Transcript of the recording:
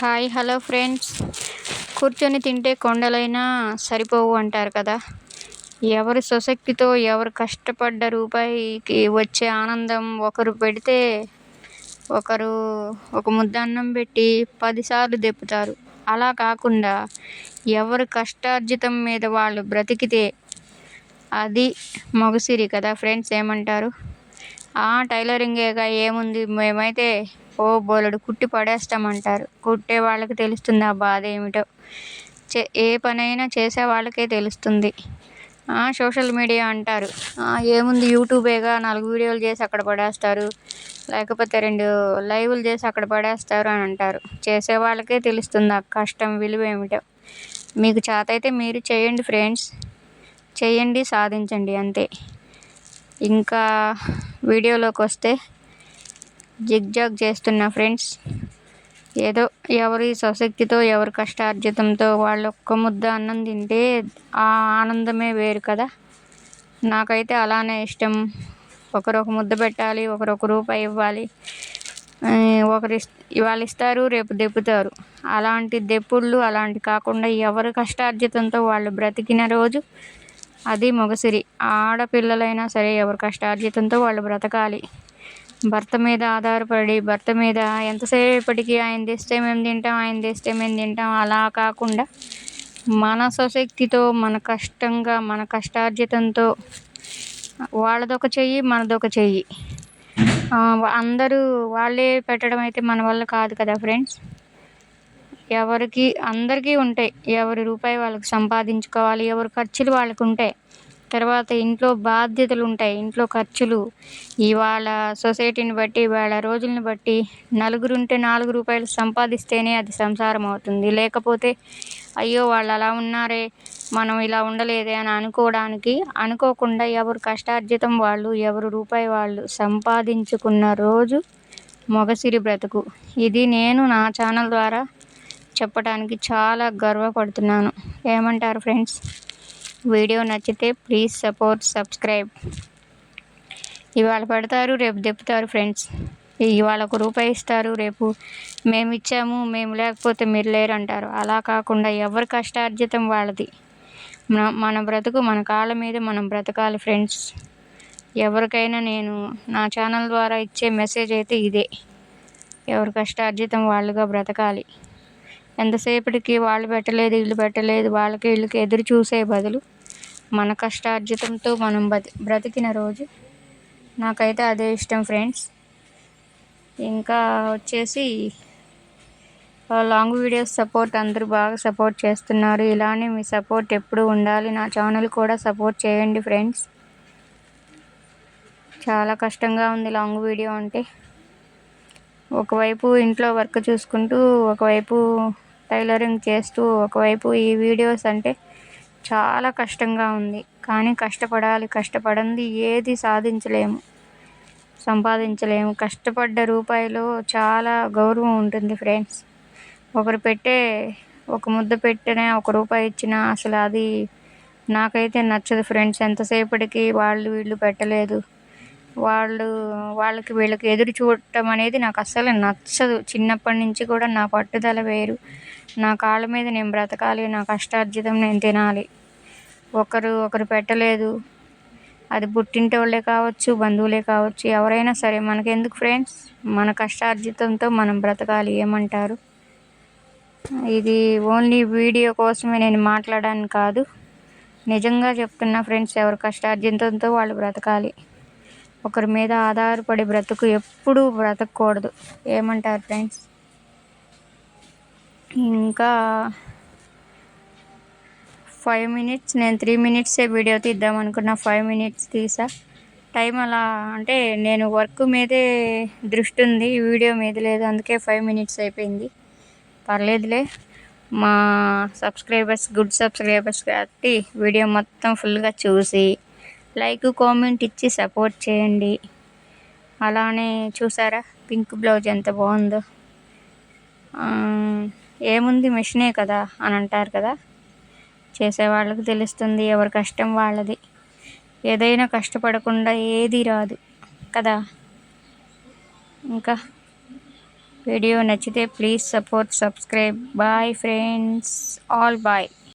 Hi hello friends. కూర్చొని తింటే కొండలైనా సరిపోవు అంటారు కదా. ఎవరి స్వశక్తితో ఎవరు కష్టపడ్డ రూపాయికి వచ్చే ఆనందం ఒకరు పెడితే ఒకరు ఒక ముద్ద అన్నం పెట్టి పదిసార్లు దెప్పుతారు అలా కాకుండా ఎవరు కష్టార్జితం మీద వాళ్ళు బ్రతికితే అది మొగసిరి కదా ఫ్రెండ్స్ ఏమంటారు? టైలరింగేగా ఏముంది? మేమైతే ఓ బోలెడు కుట్టి పడేస్తామంటారు. కుట్టే వాళ్ళకి తెలుస్తుంది ఆ బాధ ఏమిటో? చే ఏ పనైనా చేసే వాళ్ళకే తెలుస్తుంది. సోషల్ మీడియా అంటారు. ఏముంది యూట్యూబేగా నాలుగు వీడియోలు చేసి అక్కడ పడేస్తారు. లేకపోతే రెండు లైవ్లు చేసి అక్కడ పడేస్తారు అని అంటారు. చేసే వాళ్ళకే తెలుస్తుంది ఆ కష్టం విలువ ఏమిటో? మీకు చేత అయితే మీరు చేయండి ఫ్రెండ్స్. చేయండి సాధించండి అంతే. ఇంకా వీడియోలోకి వస్తే జిగ్జాగ్ చేస్తున్న ఫ్రెండ్స్. ఏదో ఎవరి స్వశక్తితో ఎవరి కష్టార్జితంతో వాళ్ళు ఒక్క ముద్ద అన్నం తింటే ఆ ఆనందమే వేరు కదా. నాకైతే అలానే ఇష్టం. ఒకరొక ముద్ద పెట్టాలి ఒకరొక రూపాయి ఇవ్వాలి. ఒకరి ఇవాళ ఇస్తారు రేపు దెప్పుతారు అలాంటి దెప్పుళ్ళు అలాంటి కాకుండా ఎవరి కష్టార్జితంతో వాళ్ళు బ్రతికిన రోజు అది మొగసిరి. ఆడపిల్లలైనా సరే ఎవరి కష్టార్జితంతో వాళ్ళు బ్రతకాలి. భర్త మీద ఆధారపడి భర్త మీద ఎంతసేపటికి ఆయన తెస్తే మేము తింటాం ఆయన తెస్తే మేము తింటాం అలా కాకుండా మన స్వశక్తితో మన కష్టంగా మన కష్టార్జితంతో వాళ్ళదొక చెయ్యి మనదొక చెయ్యి. అందరూ వాళ్ళే పెట్టడం అయితే మన వల్ల కాదు కదా ఫ్రెండ్స్. ఎవరికి అందరికీ ఉంటాయి ఎవరి రూపాయి వాళ్ళకి సంపాదించుకోవాలి ఎవరి ఖర్చులు వాళ్ళకు ఉంటాయి తర్వాత ఇంట్లో బాధ్యతలు ఉంటాయి ఇంట్లో ఖర్చులు. ఇవాళ సొసైటీని బట్టి ఇవాళ రోజులను బట్టి నలుగురు ఉంటే నాలుగు రూపాయలు సంపాదిస్తేనే అది సంసారం అవుతుంది. లేకపోతే అయ్యో వాళ్ళు అలా ఉన్నారే మనం ఇలా ఉండలేదే అని అనుకోవడానికి అనుకోకుండా ఎవరు కష్టార్జితం వాళ్ళు ఎవరు రూపాయి వాళ్ళు సంపాదించుకున్న రోజు మొగసిరి బ్రతుకు. ఇది నేను నా ఛానల్ ద్వారా చెప్పడానికి చాలా గర్వపడుతున్నాను. ఏమంటారు ఫ్రెండ్స్? వీడియో నచ్చితే ప్లీజ్ సపోర్ట్ సబ్స్క్రైబ్. ఇవాళ పెడతారు రేపు దెప్పుతారు ఫ్రెండ్స్. ఇవాళ ఒక రూపాయి ఇస్తారు రేపు మేము ఇచ్చాము మేము లేకపోతే మీరు లేరు అంటారు అలా కాకుండా ఎవరి కష్టార్జితం వాళ్ళది? మన బ్రతుకు మన కాళ్ళ మీద మనం బ్రతకాలి ఫ్రెండ్స్. ఎవరికైనా నేను నా ఛానల్ ద్వారా ఇచ్చే మెసేజ్ అయితే ఇదే. ఎవరి కష్టార్జితం వాళ్ళుగా బ్రతకాలి. ఎంతసేపటికి వాళ్ళు పెట్టలేదు వీళ్ళు పెట్టలేదు వాళ్ళకి వీళ్ళకి ఎదురు చూసే బదులు మన కష్టార్జితంతో మనం బ్రతికిన రోజు. నాకైతే అదే ఇష్టం ఫ్రెండ్స్. ఇంకా వచ్చేసి లాంగ్ వీడియోస్ సపోర్ట్ అందరూ బాగా సపోర్ట్ చేస్తున్నారు. ఇలానే మీ సపోర్ట్ ఎప్పుడు ఉండాలి. నా ఛానల్ కూడా సపోర్ట్ చేయండి ఫ్రెండ్స్. చాలా కష్టంగా ఉంది లాంగ్ వీడియో అంటే. ఒకవైపు ఇంట్లో వర్క్ చూసుకుంటూ ఒకవైపు టైలరింగ్ చేస్తూ ఒకవైపు ఈ వీడియోస్ అంటే చాలా కష్టంగా ఉంది. కానీ కష్టపడాలి కష్టపడింది ఏది సాధించలేము సంపాదించలేము. కష్టపడ్డ రూపాయిలో చాలా గౌరవం ఉంటుంది ఫ్రెండ్స్. ఒకరు పెట్టే ఒక ముద్ద పెట్టినా ఒక రూపాయి ఇచ్చినా అసలు అది నాకైతే నచ్చదు ఫ్రెండ్స్. ఎంతసేపటికి వాళ్ళు వీళ్ళు పెట్టలేదు. వాళ్ళు వాళ్ళకి వీళ్ళకి ఎదురు చూడటం అనేది నాకు అస్సలు నచ్చదు. చిన్నప్పటి నుంచి కూడా నా పట్టుదల వేరు. నా కాళ్ళ మీద నేను బ్రతకాలి నా కష్టార్జితం నేను తినాలి. ఒకరు ఒకరు పెట్టలేదు. అది పుట్టింటి వాళ్ళే కావచ్చు బంధువులే కావచ్చు ఎవరైనా సరే మనకెందుకు ఫ్రెండ్స్ మన కష్టార్జితంతో మనం బ్రతకాలి ఏమంటారు? ఇది ఓన్లీ వీడియో కోసమే నేను మాట్లాడాను కాదు. నిజంగా చెప్తున్నా ఫ్రెండ్స్ ఎవరు కష్టార్జితంతో వాళ్ళు బ్రతకాలి. ఒకరి మీద ఆధారపడి బ్రతుకు ఎప్పుడూ బ్రతకూడదు. ఏమంటారు ఫ్రెండ్స్? ఇంకా ఫైవ్ మినిట్స్ నేను త్రీ మినిట్సే వీడియో తీద్దాం అనుకున్న. ఫైవ్ మినిట్స్ తీసా. టైం అలా అంటే నేను వర్క్ మీదే దృష్టి ఉంది వీడియో మీద లేదు అందుకే ఫైవ్ మినిట్స్ అయిపోయింది. పర్లేదులే. మా సబ్స్క్రైబర్స్ గుడ్ సబ్స్క్రైబర్స్ కాబట్టి వీడియో మొత్తం ఫుల్గా చూసి లైక్ కామెంట్ ఇచ్చి సపోర్ట్ చేయండి. అలానే చూసారా? పింక్ బ్లౌజ్ ఎంత బాగుందో. ఏముంది మిషనే కదా అని అంటారు కదా. చేసేవాళ్ళకి తెలుస్తుంది ఎవరి కష్టం వాళ్ళది. ఏదైనా కష్టపడకుండా ఏది రాదు కదా. ఇంకా వీడియో నచ్చితే please support subscribe. Bye friends. All bye.